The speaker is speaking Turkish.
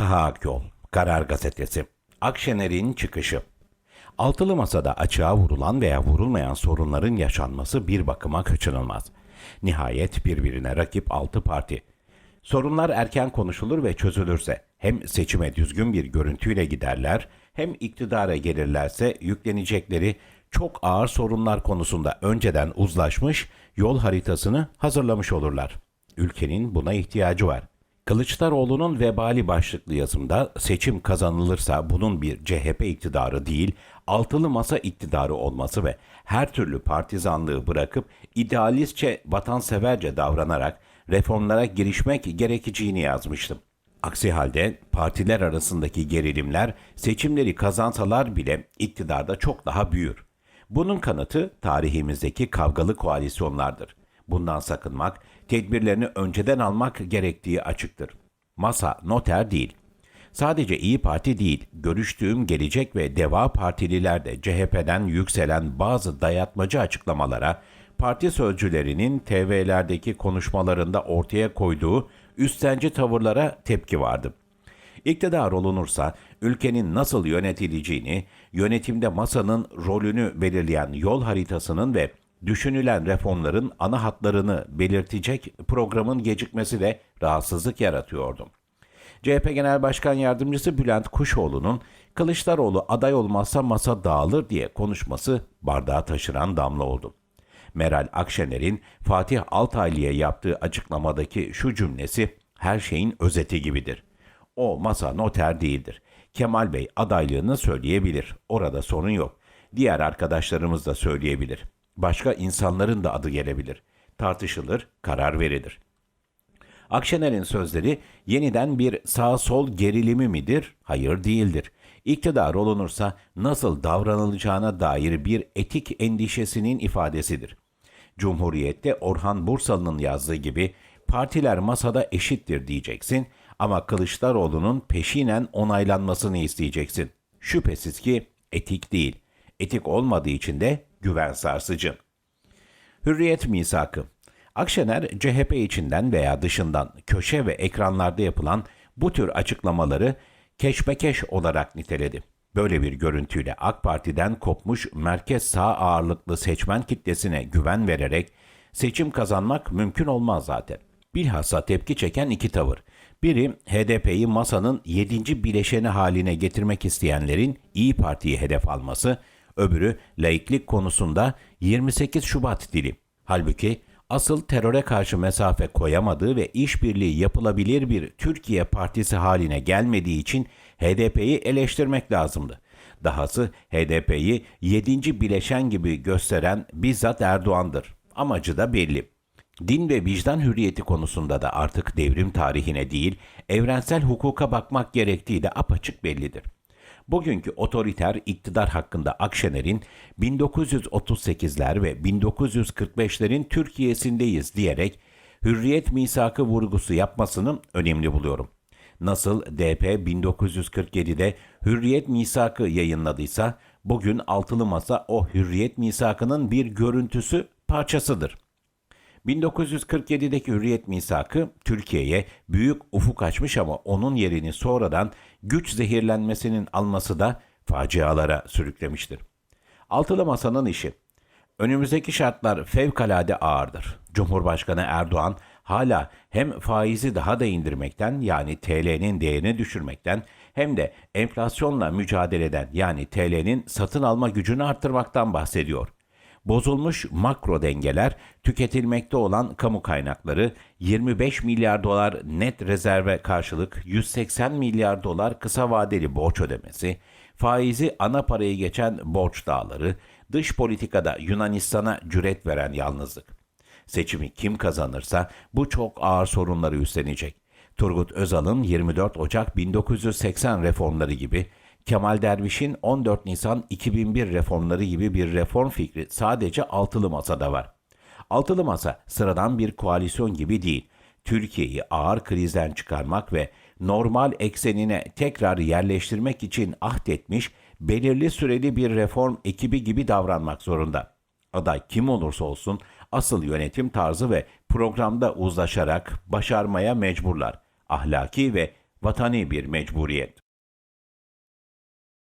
Taha Akyol, Karar Gazetesi. Akşener'in çıkışı. Altılı masada açığa vurulan veya vurulmayan sorunların yaşanması bir bakıma kaçınılmaz. Nihayet birbirine rakip altı parti. Sorunlar erken konuşulur ve çözülürse hem seçime düzgün bir görüntüyle giderler hem iktidara gelirlerse yüklenecekleri çok ağır sorunlar konusunda önceden uzlaşmış yol haritasını hazırlamış olurlar. Ülkenin buna ihtiyacı var. Kılıçdaroğlu'nun vebali başlıklı yazımda seçim kazanılırsa bunun bir CHP iktidarı değil, altılı masa iktidarı olması ve her türlü partizanlığı bırakıp idealistçe vatanseverce davranarak reformlara girişmek gerekeceğini yazmıştım. Aksi halde partiler arasındaki gerilimler seçimleri kazansalar bile iktidarda çok daha büyür. Bunun kanıtı tarihimizdeki kavgalı koalisyonlardır. Bundan sakınmak, tedbirlerini önceden almak gerektiği açıktır. Masa noter değil. Sadece İyi Parti değil, görüştüğüm Gelecek ve Deva Partililer de CHP'den yükselen bazı dayatmacı açıklamalara, parti sözcülerinin TV'lerdeki konuşmalarında ortaya koyduğu üstenci tavırlara tepki vardı. İktidar olunursa ülkenin nasıl yönetileceğini, yönetimde masanın rolünü belirleyen yol haritasının ve düşünülen reformların ana hatlarını belirtecek programın gecikmesi de rahatsızlık yaratıyordu. CHP Genel Başkan Yardımcısı Bülent Kuşoğlu'nun Kılıçdaroğlu aday olmazsa masa dağılır diye konuşması bardağı taşıran damla oldu. Meral Akşener'in Fatih Altaylı'ya yaptığı açıklamadaki şu cümlesi her şeyin özeti gibidir. O masa noter değildir. Kemal Bey adaylığını söyleyebilir. Orada sorun yok. Diğer arkadaşlarımız da söyleyebilir. Başka insanların da adı gelebilir. Tartışılır, karar verilir. Akşener'in sözleri yeniden bir sağ-sol gerilimi midir? Hayır değildir. İktidar olunursa nasıl davranılacağına dair bir etik endişesinin ifadesidir. Cumhuriyette Orhan Bursalı'nın yazdığı gibi partiler masada eşittir diyeceksin ama Kılıçdaroğlu'nun peşinen onaylanmasını isteyeceksin. Şüphesiz ki etik değil. Etik olmadığı için de güven sarsıcı. Hürriyet misakı. Akşener CHP içinden veya dışından köşe ve ekranlarda yapılan bu tür açıklamaları keşmekeş olarak niteledi. Böyle bir görüntüyle AK Parti'den kopmuş merkez sağ ağırlıklı seçmen kitlesine güven vererek seçim kazanmak mümkün olmaz zaten. Bilhassa tepki çeken iki tavır. Biri HDP'yi masanın 7. bileşeni haline getirmek isteyenlerin İyi Parti'yi hedef alması, öbürü laiklik konusunda 28 Şubat dili. Halbuki asıl teröre karşı mesafe koyamadığı ve işbirliği yapılabilir bir Türkiye partisi haline gelmediği için HDP'yi eleştirmek lazımdı. Dahası HDP'yi 7. bileşen gibi gösteren bizzat Erdoğan'dır. Amacı da belli. Din ve vicdan hürriyeti konusunda da artık devrim tarihine değil, evrensel hukuka bakmak gerektiği de apaçık bellidir. Bugünkü otoriter iktidar hakkında Akşener'in 1938'ler ve 1945'lerin Türkiye'sindeyiz diyerek hürriyet misakı vurgusu yapmasını önemli buluyorum. Nasıl DP 1947'de hürriyet misakı yayınladıysa bugün altılı masa o hürriyet misakının bir görüntüsü parçasıdır. 1947'deki Hürriyet Misakı Türkiye'ye büyük ufuk açmış ama onun yerini sonradan güç zehirlenmesinin alması da facialara sürüklemiştir. Altılı Masa'nın işi Önümüzdeki şartlar fevkalade ağırdır. Cumhurbaşkanı Erdoğan hala hem faizi daha da indirmekten yani TL'nin değerini düşürmekten hem de enflasyonla mücadeleden yani TL'nin satın alma gücünü arttırmaktan bahsediyor. Bozulmuş makro dengeler, tüketilmekte olan kamu kaynakları, 25 milyar dolar net rezerve karşılık 180 milyar dolar kısa vadeli borç ödemesi, faizi ana parayı geçen borç dağları, dış politikada Yunanistan'a cüret veren yalnızlık. Seçimi kim kazanırsa bu çok ağır sorunları üstlenecek. Turgut Özal'ın 24 Ocak 1980 reformları gibi Kemal Derviş'in 14 Nisan 2001 reformları gibi bir reform fikri sadece altılı masada var. Altılı masa sıradan bir koalisyon gibi değil. Türkiye'yi ağır krizden çıkarmak ve normal eksenine tekrar yerleştirmek için ahdetmiş belirli süreli bir reform ekibi gibi davranmak zorunda. Aday kim olursa olsun asıl yönetim tarzı ve programda uzlaşarak başarmaya mecburlar. Ahlaki ve vatani bir mecburiyet.